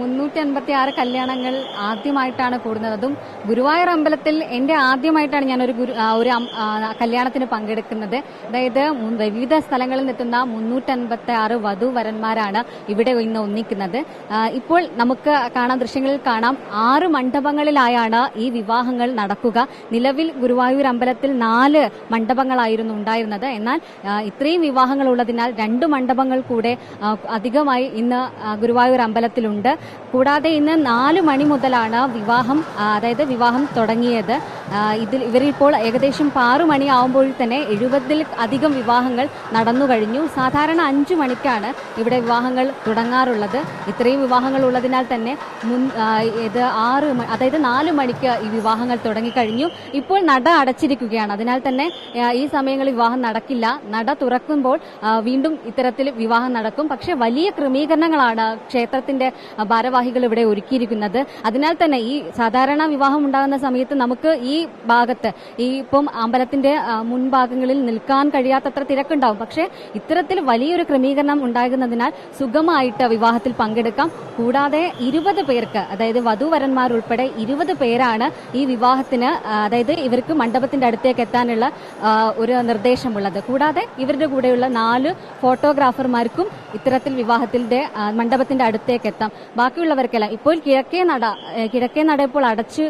오늘 മുന്നൂറ്റി അൻപത്തി ആറ് കല്യാണങ്ങൾ ആദ്യമായിട്ടാണ് കൂടുന്നത്. അതും ഗുരുവായൂർ അമ്പലത്തിൽ എന്റെ ആദ്യമായിട്ടാണ് ഞാൻ ഒരു ഗുരു ഒരു കല്യാണത്തിന് പങ്കെടുക്കുന്നത്. അതായത് വിവിധ സ്ഥലങ്ങളിൽ നിന്നെത്തുന്ന മുന്നൂറ്റി അൻപത്തി ആറ് വധുവരന്മാരാണ് ഇവിടെ ഇന്ന് ഒന്നിക്കുന്നത്. ഇപ്പോൾ നമുക്ക് കാണാൻ ദൃശ്യങ്ങളിൽ കാണാം. ആറ് മണ്ഡപങ്ങളിലായാണ് ഈ വിവാഹങ്ങൾ നടക്കുക. നിലവിൽ ഗുരുവായൂർ അമ്പലത്തിൽ നാല് മണ്ഡപങ്ങളായിരുന്നു ഉണ്ടായിരുന്നത്. എന്നാൽ ഇത്രയും വിവാഹങ്ങൾ ഉള്ളതിനാൽ രണ്ട് മണ്ഡപങ്ങൾ കൂടെ അധികമായി ഇന്ന് ഗുരുവായൂർ അമ്പലത്തിലുണ്ട്. കൂടാതെ ഇന്ന് നാല് മണി മുതലാണ് വിവാഹം അതായത് വിവാഹം തുടങ്ങിയത്. ഇതിൽ ഇവരിപ്പോൾ ഏകദേശം ആറു മണിയാവുമ്പോൾ തന്നെ എഴുപതിൽ അധികം വിവാഹങ്ങൾ നടന്നു കഴിഞ്ഞു. സാധാരണ അഞ്ചു മണിക്കാണ് ഇവിടെ വിവാഹങ്ങൾ തുടങ്ങാറുള്ളത്. ഇത്രയും വിവാഹങ്ങൾ ഉള്ളതിനാൽ തന്നെ മുൻ ഇത് ആറ് അതായത് നാല് മണിക്ക് ഈ വിവാഹങ്ങൾ തുടങ്ങിക്കഴിഞ്ഞു. ഇപ്പോൾ നട അടച്ചിരിക്കുകയാണ്. അതിനാൽ തന്നെ ഈ സമയങ്ങളിൽ വിവാഹം നടക്കില്ല. നട തുറക്കുമ്പോൾ വീണ്ടും ഇത്തരത്തിൽ വിവാഹം നടക്കും. പക്ഷേ വലിയ ക്രമീകരണങ്ങളാണ് ക്ഷേത്രത്തിന്റെ ഭാരവാഹികൾ ഇവിടെ ഒരുക്കിയിരിക്കുന്നത്. അതിനാൽ തന്നെ ഈ സാധാരണ വിവാഹം ഉണ്ടാകുന്ന സമയത്ത് നമുക്ക് ഈ ഭാഗത്ത്. ഈ ഇപ്പം അമ്പലത്തിന്റെ മുൻഭാഗങ്ങളിൽ നിൽക്കാൻ കഴിയാത്തത്ര തിരക്കുണ്ടാവും. പക്ഷേ ഇത്തരത്തിൽ വലിയൊരു ക്രമീകരണം ഉണ്ടാകുന്നതിനാൽ സുഗമമായിട്ട് വിവാഹത്തിൽ പങ്കെടുക്കാം. കൂടാതെ ഇരുപത് പേർക്ക് അതായത് വധുവരന്മാർ ഉൾപ്പെടെ ഇരുപത് പേരാണ് ഈ വിവാഹത്തിന് അതായത് ഇവർക്ക് മണ്ഡപത്തിന്റെ അടുത്തേക്ക് എത്താനുള്ള ഒരു നിർദ്ദേശമുള്ളത്. കൂടാതെ ഇവരുടെ കൂടെയുള്ള നാല് ഫോട്ടോഗ്രാഫർമാർക്കും ഇത്തരത്തിൽ വിവാഹത്തിന്റെ മണ്ഡപത്തിന്റെ അടുത്തേക്ക് എത്താം. ബാക്കിയുള്ളവർക്കെല്ലാം ഇപ്പോൾ കിഴക്കേ നട കിഴക്കേ നട ഇപ്പോൾ അടച്ച്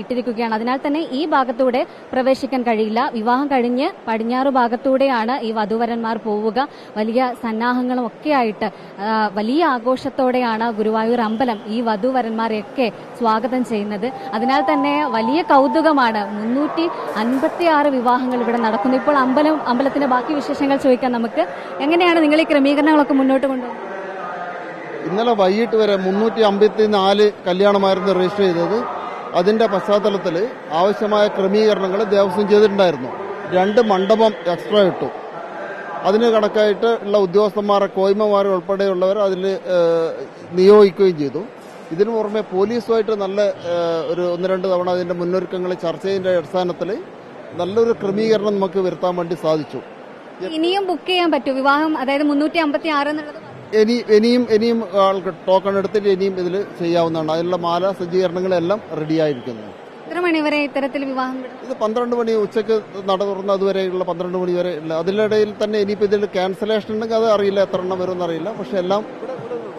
ഇട്ടിരിക്കുകയാണ്. അതിനാൽ തന്നെ ഈ ഭാഗത്തൂടെ പ്രവേശിക്കാൻ കഴിയില്ല. വിവാഹം കഴിഞ്ഞ് പടിഞ്ഞാറ് ഭാഗത്തൂടെയാണ് ഈ വധുവരന്മാർ പോവുക. വലിയ സന്നാഹങ്ങളും ഒക്കെയായിട്ട് വലിയ ആഘോഷത്തോടെയാണ് ഗുരുവായൂർ അമ്പലം ഈ വധുവരന്മാരെയൊക്കെ സ്വാഗതം ചെയ്യുന്നത്. അതിനാൽ തന്നെ വലിയ കൗതുകമാണ്. മുന്നൂറ്റി അൻപത്തി ആറ് വിവാഹങ്ങൾ ഇവിടെ നടക്കുന്നു. ഇപ്പോൾ അമ്പലം അമ്പലത്തിന്റെ ബാക്കി വിശേഷങ്ങൾ ചോദിക്കാം നമുക്ക്. എങ്ങനെയാണ് നിങ്ങൾ ഈ ക്രമീകരണങ്ങളൊക്കെ മുന്നോട്ട് കൊണ്ടുപോകുന്നത് ഇന്നലെ വൈകിട്ട് വരെ മുന്നൂറ്റി അമ്പത്തി നാല് കല്യാണമായിരുന്നു രജിസ്റ്റർ ചെയ്തത്. അതിന്റെ പശ്ചാത്തലത്തിൽ ആവശ്യമായ ക്രമീകരണങ്ങൾ ദേവസ്വം ചെയ്തിട്ടുണ്ടായിരുന്നു. രണ്ട് മണ്ഡപം എക്സ്ട്രാ ഇട്ടു. അതിന് കണക്കായിട്ട് ഉള്ള ഉദ്യോഗസ്ഥന്മാരെ കോയ്മമാരെ ഉൾപ്പെടെയുള്ളവർ അതിൽ നിയോഗിക്കുകയും ചെയ്തു. ഇതിനു പുറമെ പോലീസുമായിട്ട് നല്ല ഒരു ഒന്ന് രണ്ട് തവണ അതിന്റെ മുന്നൊരുക്കങ്ങൾ ചർച്ച ചെയ്തതിന്റെ അടിസ്ഥാനത്തിൽ നല്ലൊരു ക്രമീകരണം നമുക്ക് വരുത്താൻ വേണ്ടി സാധിച്ചു. ഇനിയും ബുക്ക് ചെയ്യാൻ പറ്റും? വിവാഹം അതായത് മുന്നൂറ്റി അമ്പത്തി ആറ് എന്നുള്ളത് ഇനി ഇനിയും ഇനിയും ആൾക്ക് ടോക്കൺ എടുത്തിട്ട് ഇനിയും ഇതിൽ ചെയ്യാവുന്നതാണ്. അതിനുള്ള മാല സജ്ജീകരണങ്ങളെല്ലാം റെഡിയായിരിക്കുന്നു. എത്ര മണിവരെ ഇത്തരത്തിൽ വിവാഹം? ഇത് പന്ത്രണ്ട് മണി ഉച്ചയ്ക്ക് നട തുറന്ന് അതുവരെയുള്ള പന്ത്രണ്ട് മണി വരെ ഇല്ല. അതിനിടയിൽ തന്നെ ഇനിയിപ്പോൾ ഇതിൽ ക്യാൻസലേഷൻ ഉണ്ടെങ്കിൽ അത് അറിയില്ല എത്ര എണ്ണം വരും അറിയില്ല. പക്ഷെ എല്ലാം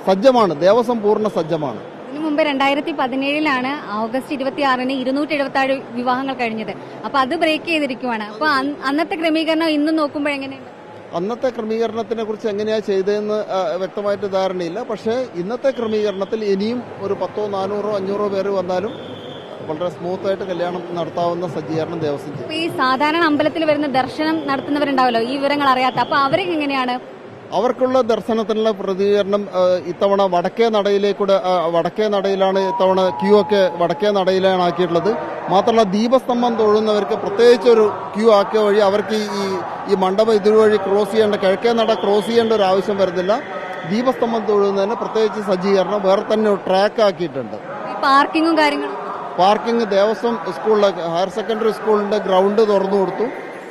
സജ്ജമാണ്. ദേവസ്വം പൂർണ സജ്ജമാണ്. ഇതിനു മുമ്പ് രണ്ടായിരത്തി പതിനേഴിലാണ് ഓഗസ്റ്റ് ഇരുപത്തിയാറിന് ഇരുന്നൂറ്റി എഴുപത്തി ആറ് വിവാഹങ്ങൾ കഴിഞ്ഞത്. അപ്പൊ അത് ബ്രേക്ക് ചെയ്തിരിക്കുവാണ്. അപ്പൊ അന്ന് അന്നത്തെ ക്രമീകരണം ഇന്ന് നോക്കുമ്പോൾ എങ്ങനെയുണ്ട് അന്നത്തെ ക്രമീകരണത്തിനെ കുറിച്ച് എങ്ങനെയാണ് ചെയ്തതെന്ന് വ്യക്തമായിട്ട് ധാരണയില്ല. പക്ഷേ ഇന്നത്തെ ക്രമീകരണത്തിൽ ഇനിയും ഒരു പത്തോ നാനൂറോ അഞ്ഞൂറോ പേര് വന്നാലും വളരെ സ്മൂത്ത് ആയിട്ട് കല്യാണം നടത്താവുന്ന സജ്ജീകരണം ദേവസ്വം ഈ സാധാരണ അമ്പലത്തിൽ വരുന്ന ദർശനം നടത്തുന്നവരുണ്ടാവല്ലോ? ഈ വിവരങ്ങൾ അറിയാത്ത. അപ്പൊ അവരൊക്കെ എങ്ങനെയാണ് അവർക്കുള്ള ദർശനത്തിനുള്ള പ്രതികരണം ഇത്തവണ വടക്കേ നടയിലേക്കൂടെ വടക്കേ നടയിലാണ് ഇത്തവണ ക്യൂ ഒക്കെ വടക്കേ നടയിലാണ് ആക്കിയിട്ടുള്ളത്. മാത്രമല്ല ദീപസ്തംഭം തൊഴുന്നവർക്ക് പ്രത്യേകിച്ച് ഒരു ക്യൂ ആക്കിയ വഴി അവർക്ക് ഈ- ഈ മണ്ഡപം ഇതുവഴി ക്രോസ് ചെയ്യേണ്ട കിഴക്കേ നട ക്രോസ് ചെയ്യേണ്ട ഒരു ആവശ്യം വരുന്നില്ല. ദീപസ്തംഭം തൊഴുന്നതിന് പ്രത്യേകിച്ച് സജ്ജീകരണം വേറെ തന്നെ ഒരു ട്രാക്ക് ആക്കിയിട്ടുണ്ട്. പാർക്കിങ്ങും കാര്യങ്ങളും? പാർക്കിംഗ് ദേവസ്വം സ്കൂളിലെ ഹയർ സെക്കൻഡറി സ്കൂളിന്റെ ഗ്രൗണ്ട് തുറന്നു കൊടുത്തു.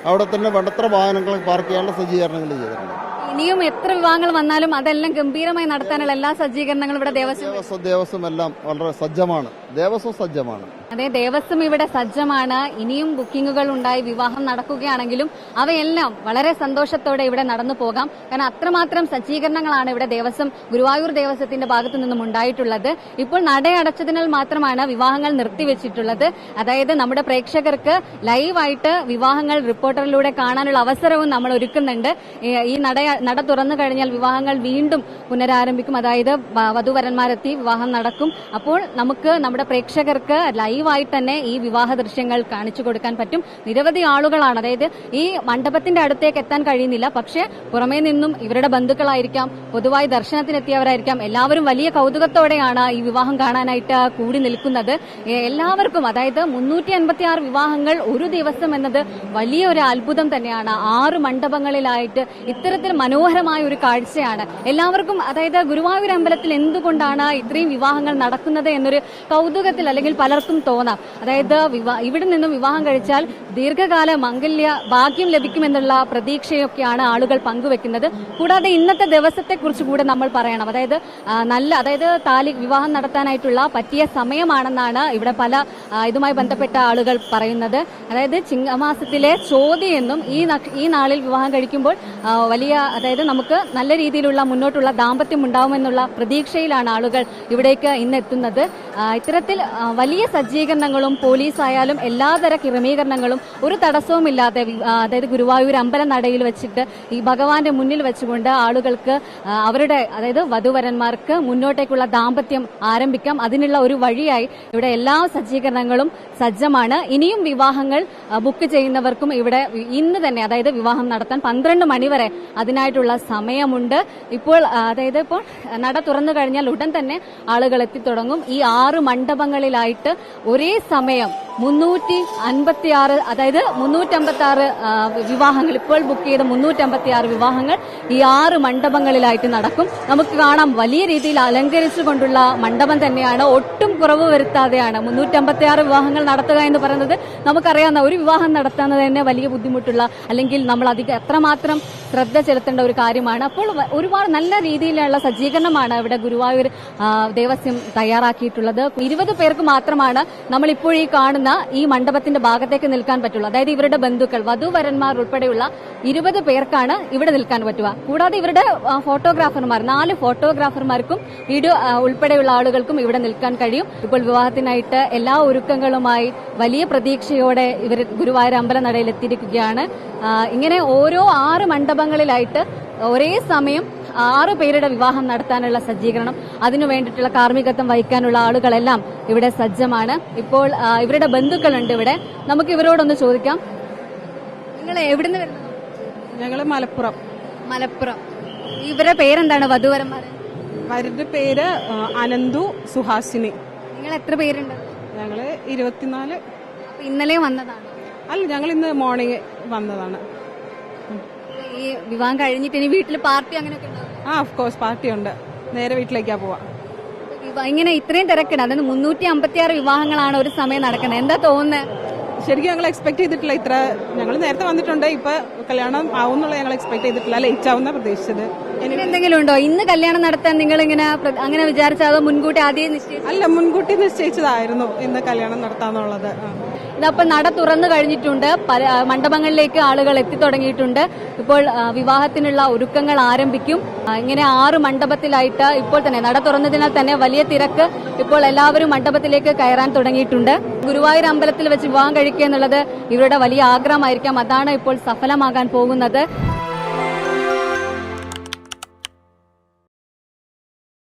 അവിടെ തന്നെ വേണ്ടത്ര വാഹനങ്ങൾ പാർക്ക് ചെയ്യാനുള്ള സജ്ജീകരണങ്ങൾ ചെയ്തിട്ടുണ്ട്. ഇനിയും എത്ര വിവാഹങ്ങൾ വന്നാലും അതെല്ലാം ഗംഭീരമായി നടത്താനുള്ള എല്ലാ സജ്ജീകരണങ്ങളും ഇവിടെ ദേവസ്വം ദേവസ്വം എല്ലാം വളരെ സജ്ജമാണ്. ദേവസ്വം സജ്ജമാണ്. അതെ ദേവസ്വം ഇവിടെ സജ്ജമാണ്. ഇനിയും ബുക്കിങ്ങുകൾ ഉണ്ടായി വിവാഹം നടക്കുകയാണെങ്കിലും അവയെല്ലാം വളരെ സന്തോഷത്തോടെ ഇവിടെ നടന്നു പോകാം. കാരണം അത്രമാത്രം സജ്ജീകരണങ്ങളാണ് ഇവിടെ ദേവസ്വം ഗുരുവായൂർ ദേവസ്വത്തിന്റെ ഭാഗത്തു നിന്നും ഉണ്ടായിട്ടുള്ളത്. ഇപ്പോൾ നടയടച്ചതിനാൽ മാത്രമാണ് വിവാഹങ്ങൾ നിർത്തിവെച്ചിട്ടുള്ളത്. അതായത് നമ്മുടെ പ്രേക്ഷകർക്ക് ലൈവായിട്ട് വിവാഹങ്ങൾ റിപ്പോർട്ടറിലൂടെ കാണാനുള്ള അവസരവും നമ്മൾ ഒരുക്കുന്നുണ്ട്. ഈ- നട നട തുറന്നു കഴിഞ്ഞാൽ വിവാഹങ്ങൾ വീണ്ടും പുനരാരംഭിക്കും. അതായത് വധുവരന്മാരെത്തി വിവാഹം നടക്കും. അപ്പോൾ നമുക്ക് നമ്മുടെ പ്രേക്ഷകർക്ക് ലൈവായിട്ട് തന്നെ ഈ വിവാഹ ദൃശ്യങ്ങൾ കാണിച്ചു കൊടുക്കാൻ പറ്റും. നിരവധി ആളുകളാണ്. അതായത് ഈ മണ്ഡപത്തിന്റെ അടുത്തേക്ക് എത്താൻ കഴിയുന്നില്ല. പക്ഷേ പുറമേ നിന്നും ഇവരുടെ ബന്ധുക്കളായിരിക്കാം പൊതുവായി ദർശനത്തിനെത്തിയവരായിരിക്കാം. എല്ലാവരും വലിയ കൗതുകത്തോടെയാണ് ഈ വിവാഹം കാണാനായിട്ട് കൂടി നിൽക്കുന്നത്. എല്ലാവർക്കും അതായത് മുന്നൂറ്റി അൻപത്തി ആറ് വിവാഹങ്ങൾ ഒരു ദിവസം എന്നത് വലിയ ഒരു അത്ഭുതം തന്നെയാണ്. ആറ് മണ്ഡപങ്ങളിലായിട്ട് ഇത്തരത്തിൽ മനോഹരമായ ഒരു കാഴ്ചയാണ്. എല്ലാവർക്കും അതായത് ഗുരുവായൂർ അമ്പലത്തിൽ എന്തുകൊണ്ടാണ് ഇത്രയും വിവാഹങ്ങൾ നടക്കുന്നത് എന്നൊരു കൗതുകത്തിൽ അല്ലെങ്കിൽ പലർക്കും തോന്നാം. അതായത് ഇവിടെ നിന്നും വിവാഹം കഴിച്ചാൽ ദീർഘകാല മംഗല്യ ഭാഗ്യം ലഭിക്കുമെന്നുള്ള പ്രതീക്ഷയൊക്കെയാണ് ആളുകൾ പങ്കുവെക്കുന്നത്. കൂടാതെ ഇന്നത്തെ ദിവസത്തെക്കുറിച്ച് കൂടെ നമ്മൾ പറയണം. അതായത് നല്ല അതായത് താലി വിവാഹം നടത്താനായിട്ടുള്ള പറ്റിയ സമയമാണെന്നാണ് ഇവിടെ പല ഇതുമായി ബന്ധപ്പെട്ട ആളുകൾ പറയുന്നത്. അതായത് ചിങ്ങമാസത്തിലെ ചോതി എന്നും ഈ ഈ നാളിൽ വിവാഹം കഴിക്കുമ്പോൾ വലിയ അതായത് നമുക്ക് നല്ല രീതിയിലുള്ള മുന്നോട്ടുള്ള ദാമ്പത്യം ഉണ്ടാവുമെന്നുള്ള പ്രതീക്ഷയിലാണ് ആളുകൾ ഇവിടേക്ക് ഇന്ന് എത്തുന്നത് ഇത്തരത്തിൽ വലിയ സജ്ജീകരണങ്ങളും പോലീസ് ആയാലും എല്ലാതര ക്രമീകരണങ്ങളും ഒരു തടസ്സവുമില്ലാതെ അതായത് ഗുരുവായൂർ അമ്പല നടയിൽ വെച്ചിട്ട് ഈ ഭഗവാന്റെ മുന്നിൽ വെച്ചുകൊണ്ട് ആളുകൾക്ക് അവരുടെ അതായത് വധുവരന്മാർക്ക് മുന്നോട്ടേക്കുള്ള ദാമ്പത്യം ആരംഭിക്കാം. അതിനുള്ള ഒരു വഴിയായി ഇവിടെ എല്ലാ സജ്ജീകരണങ്ങളും സജ്ജമാണ്. ഇനിയും വിവാഹങ്ങൾ ബുക്ക് ചെയ്യുന്നവർക്കും ഇവിടെ ഇന്ന് തന്നെ അതായത് വിവാഹം നടത്താൻ പന്ത്രണ്ട് മണിവരെ അതിനായിട്ടുള്ള സമയമുണ്ട്. ഇപ്പോൾ അതായത് ഇപ്പോൾ നട തുറന്നു കഴിഞ്ഞാൽ ഉടൻ തന്നെ ആളുകൾ എത്തിത്തുടങ്ങും. ഈ ആറ് മണ്ഡപങ്ങളിലായിട്ട് ഒരേ സമയം മുന്നൂറ്റി അൻപത്തി ആറ് അതായത് മുന്നൂറ്റമ്പത്തി ആറ് വിവാഹങ്ങൾ ഇപ്പോൾ ബുക്ക് ചെയ്ത മുന്നൂറ്റമ്പത്തി ആറ് വിവാഹങ്ങൾ ഈ ആറ് മണ്ഡപങ്ങളിലായിട്ട് നടക്കും. നമുക്ക് കാണാം വലിയ രീതിയിൽ അലങ്കരിച്ചുകൊണ്ടുള്ള മണ്ഡപം തന്നെയാണ്. ഒട്ടും കുറവ് വരുത്താതെയാണ് മുന്നൂറ്റമ്പത്തി ആറ് വിവാഹങ്ങൾ നടത്തുക എന്ന് പറയുന്നത്. നമുക്കറിയാവുന്ന ഒരു വിവാഹം നടത്തുന്നത് തന്നെ വലിയ ബുദ്ധിമുട്ടുള്ള അല്ലെങ്കിൽ നമ്മൾ അധികം എത്രമാത്രം ശ്രദ്ധ ചെലുത്തേണ്ട ഒരു കാര്യമാണ്. അപ്പോൾ ഒരുപാട് നല്ല രീതിയിലുള്ള സജ്ജീകരണമാണ് ഇവിടെ ഗുരുവായൂർ ദേവസ്വം തയ്യാറാക്കിയിട്ടുള്ളത്. ഇരുപത് പേർക്ക് മാത്രമാണ് നമ്മൾ ഇപ്പോൾ ഈ കാണുന്ന ഈ മണ്ഡപത്തിന്റെ ഭാഗത്തേക്ക് നിൽക്കാൻ പറ്റുള്ളൂ. അതായത് ഇവരുടെ ബന്ധുക്കൾ വധുവരന്മാർ ഉൾപ്പെടെയുള്ള ഇരുപത് പേർക്കാണ് ഇവിടെ നിൽക്കാൻ പറ്റുക. കൂടാതെ ഇവരുടെ ഫോട്ടോഗ്രാഫർമാർ നാല് ഫോട്ടോഗ്രാഫർമാർക്കും വീഡിയോ ഉൾപ്പെടെയുള്ള ആളുകൾക്കും ഇവിടെ നിൽക്കാൻ കഴിയും. ഇപ്പോൾ വിവാഹത്തിനായിട്ട് എല്ലാ ഒരുക്കങ്ങളുമായി വലിയ പ്രതീക്ഷയോടെ ഇവർ ഗുരുവായൂർ അമ്പലനടയിൽ എത്തിയിരിക്കുകയാണ് ഇങ്ങനെ ഓരോ ആറ് മണ്ഡപങ്ങളിലായിട്ട് ഒരേ സമയം ആറ് പേരുടെ വിവാഹം നടത്താനുള്ള സജ്ജീകരണം അതിനു വേണ്ടിയിട്ടുള്ള കാർമ്മികത്വം വഹിക്കാനുള്ള ആളുകളെല്ലാം ഇവിടെ സജ്ജമാണ്. ഇപ്പോൾ ഇവരുടെ ബന്ധുക്കളുണ്ട് ഇവിടെ. നമുക്ക് ഇവരോടൊന്ന് ചോദിക്കാം. നിങ്ങൾ എവിടുന്ന് വരുന്നത്? ഞങ്ങൾ മലപ്പുറം. മലപ്പുറം. ഇവരുടെ പേരെന്താണ്? വധുവരന്മാർ അവരുടെ പേര് അനന്തു സുഹാസിനി. നിങ്ങൾ എത്ര പേരുണ്ട്? ഞങ്ങൾ ഇരുപത്തിനാല്. ഇന്നലെ വന്നതാണ്. അല്ല ഞങ്ങൾ ഇന്ന് മോർണിംഗ് വന്നതാണ്. ഈ വിവാഹം കഴിഞ്ഞിട്ട് ഇനി വീട്ടിൽ പാർട്ടി അങ്ങനെയൊക്കെ ആ ഓഫ് കോഴ്സ് പാർട്ടി ഉണ്ട് നേരെ വീട്ടിലേക്കാ പോവാ. ഇങ്ങനെ ഇത്രയും തിരക്കുണ്ട് അതായത് മുന്നൂറ്റി അമ്പത്തി ആറ് വിവാഹങ്ങളാണ് ഒരു സമയം നടക്കുന്നത്. എന്താ തോന്നുന്നത് ശരിക്കും ഞങ്ങൾ എക്സ്പെക്ട് ചെയ്തിട്ടില്ല ഇത്ര. ഞങ്ങൾ നേരത്തെ വന്നിട്ടുണ്ട്. ഇപ്പൊ കല്യാണം ആവും എന്നുള്ള ഞങ്ങൾ എക്സ്പെക്ട് ചെയ്തിട്ടില്ല. ലേറ്റ് ആവുന്ന പ്രതീക്ഷിച്ചത്. എന്തെങ്കിലും ഉണ്ടോ? ഇന്ന് കല്യാണം നടത്താൻ നിങ്ങൾ ഇങ്ങനെ അങ്ങനെ വിചാരിച്ചോ മുൻകൂട്ടി ആദ്യം നിശ്ചയിച്ചു അല്ല മുൻകൂട്ടി നിശ്ചയിച്ചതായിരുന്നു ഇന്ന് കല്യാണം നടത്താന്നുള്ളത്. ആ. ഇതപ്പം നട തുറന്നു കഴിഞ്ഞിട്ടുണ്ട്. പല മണ്ഡപങ്ങളിലേക്ക് ആളുകൾ എത്തിത്തുടങ്ങിയിട്ടുണ്ട് ഇപ്പോൾ വിവാഹത്തിനുള്ള ഒരുക്കങ്ങൾ ആരംഭിക്കും. ഇങ്ങനെ ആറ് മണ്ഡപത്തിലായിട്ട് ഇപ്പോൾ തന്നെ നട തുറന്നതിനാൽ തന്നെ വലിയ തിരക്ക് ഇപ്പോൾ എല്ലാവരും മണ്ഡപത്തിലേക്ക് കയറാൻ തുടങ്ങിയിട്ടുണ്ട്. ഗുരുവായൂർ അമ്പലത്തിൽ വെച്ച് വിവാഹം കഴിക്കുക എന്നുള്ളത് ഇവരുടെ വലിയ ആഗ്രഹമായിരിക്കാം. അതാണ് ഇപ്പോൾ സഫലമാകാൻ പോകുന്നത്.